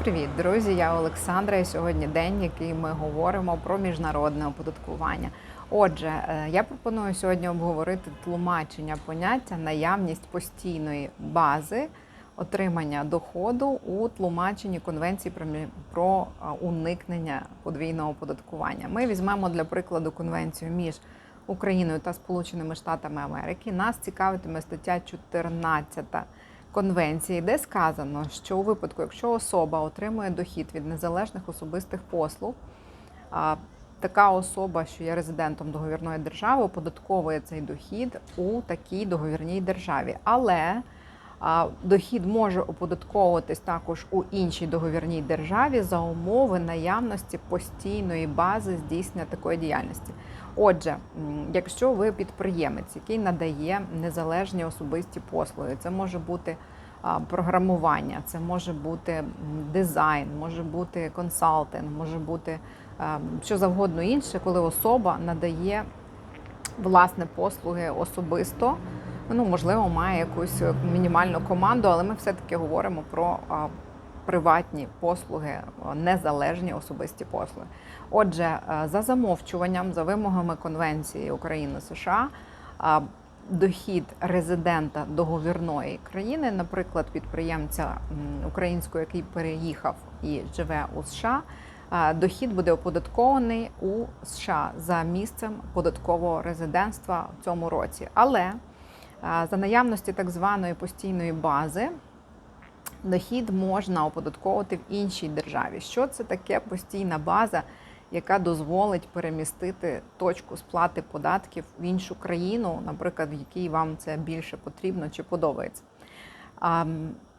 Привіт, друзі! Я Олександра. І сьогодні день, який ми говоримо про міжнародне оподаткування. Отже, е, я пропоную сьогодні обговорити тлумачення поняття наявність постійної бази отримання доходу у тлумаченні конвенції про е, уникнення подвійного оподаткування. Ми візьмемо для прикладу конвенцію між Україною та Сполученими Штатами Америки. Нас цікавитиме стаття 14 конвенції, де сказано, що у випадку, якщо особа отримує дохід від незалежних особистих послуг, така особа, що є резидентом договірної держави, оподатковує цей дохід у такій договірній державі. Але дохід може оподатковуватись також у іншій договірній державі за умови наявності постійної бази здійснення такої діяльності. Отже, якщо ви підприємець, який надає незалежні особисті послуги, це може бути програмування, це може бути дизайн, може бути консалтинг, може бути що завгодно інше, коли особа надає власне послуги особисто. Ну, можливо, має якусь е, мінімальну команду, але ми все-таки говоримо про приватні послуги, незалежні особисті послуги. Отже, е, за замовчуванням, за вимогами Конвенції України США, дохід резидента договірної країни, наприклад, підприємця українського, який переїхав і живе у США. Дохід буде оподаткований у США за місцем податкового резидентства в цьому році. Але за наявності так званої постійної бази дохід можна оподатковувати в іншій державі. Що це таке постійна база, яка дозволить перемістити точку сплати податків в іншу країну, наприклад, в якій вам це більше потрібно чи подобається?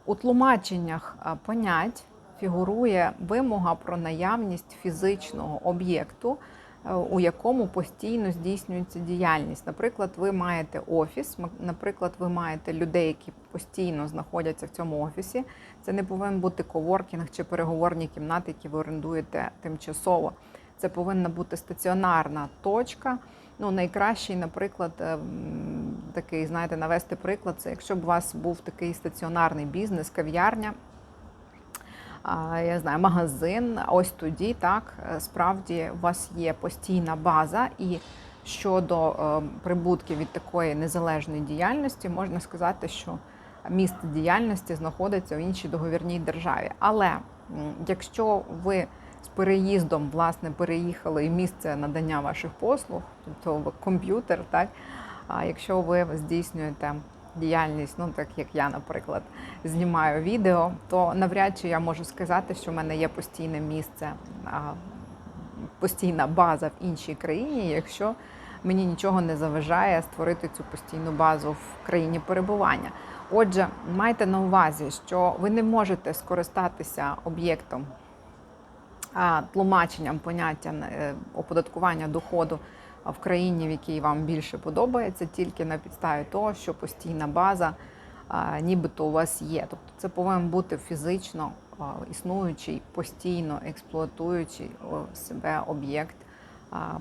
У тлумаченнях понять фігурує вимога про наявність фізичного об'єкту, у якому постійно здійснюється діяльність. Наприклад, ви маєте офіс, наприклад, ви маєте людей, які постійно знаходяться в цьому офісі. Це не повинен бути коворкінг чи переговорні кімнати, які ви орендуєте тимчасово. Це повинна бути стаціонарна точка. Ну, найкращий, наприклад, е, такий, знаєте, навести приклад, це якщо б у вас був такий стаціонарний бізнес, кав'ярня, я знаю, магазин. Ось тоді так е, справді у вас є постійна база, і щодо е, прибутків від такої незалежної діяльності, можна сказати, що місце діяльності знаходиться в іншій договірній державі. Але якщо ви з переїздом власне переїхали і місце надання ваших послуг, тобто комп'ютер, так а якщо ви здійснюєте діяльність, ну так як я, наприклад, знімаю відео, то навряд чи я можу сказати, що в мене є постійне місце, постійна база в іншій країні, якщо мені нічого не заважає створити цю постійну базу в країні перебування. Отже, майте на увазі, що ви не можете скористатися об'єктом тлумаченням поняття е, оподаткування доходу в країні, в якій вам більше подобається, тільки на підставі того, що постійна база нібито у вас є. Тобто це повинен бути фізично існуючий, постійно експлуатуючий себе об'єкт,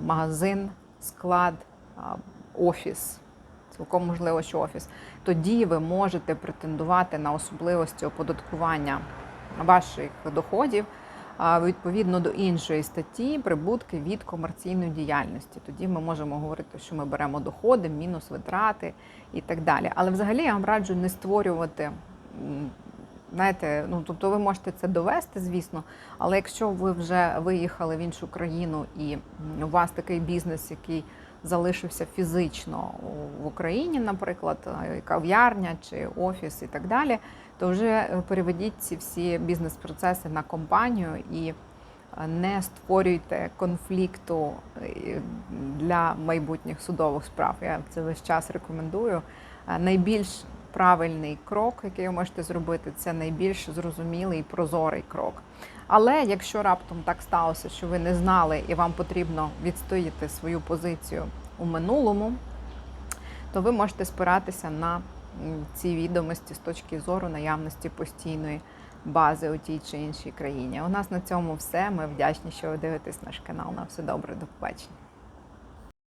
магазин, склад, офіс. Цілком можливо, що офіс. Тоді ви можете претендувати на особливості оподаткування ваших доходів відповідно до іншої статті прибутки від комерційної діяльності. Тоді ми можемо говорити, що ми беремо доходи, мінус витрати і так далі. Але взагалі я вам раджу не створювати. Знаєте, ну тобто ви можете це довести, звісно, але якщо ви вже виїхали в іншу країну і у вас такий бізнес, який залишився фізично в Україні, наприклад, кав'ярня чи офіс і так далі, то вже е, переведіть ці всі бізнес-процеси на компанію і е, не створюйте конфлікту е, для майбутніх судових справ. Я це весь час рекомендую. Найбільш правильний крок, який ви можете зробити, це найбільш зрозумілий і прозорий крок. Але якщо раптом так сталося, що ви не знали і вам потрібно відстояти свою позицію у минулому, то ви можете спиратися на ці відомості з точки зору наявності постійної бази у тій чи іншій країні. У нас на цьому все. Ми вдячні, що ви дивитесь наш канал. На все добре, до побачення.